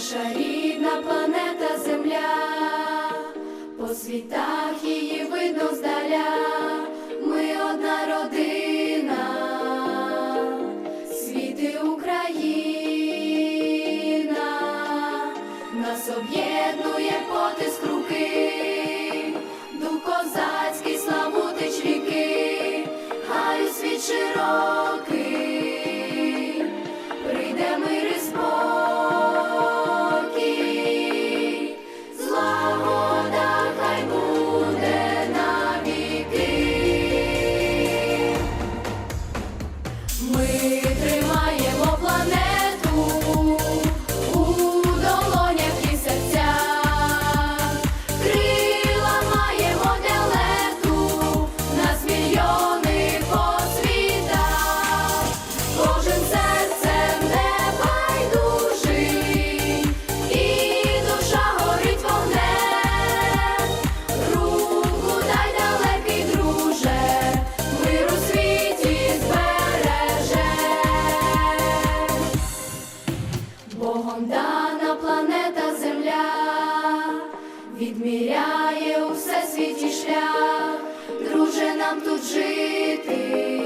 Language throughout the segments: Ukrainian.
наша рідна планета Земля, по світах її видно здаля. відміряє у всесвіті шлях, друже нам тут жити.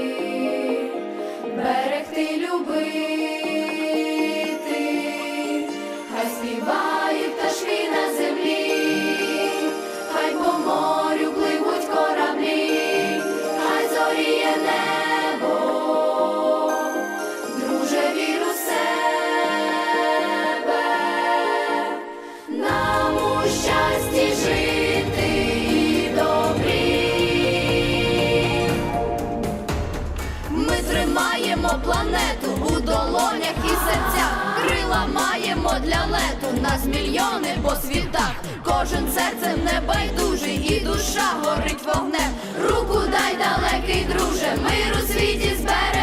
Планету у долонях і серцях. Крила маємо для лету, нас мільйони по світах. Кожен серцем небайдужий, і душа горить вогнем. Руку дай далекий, друже, мир у світі збере.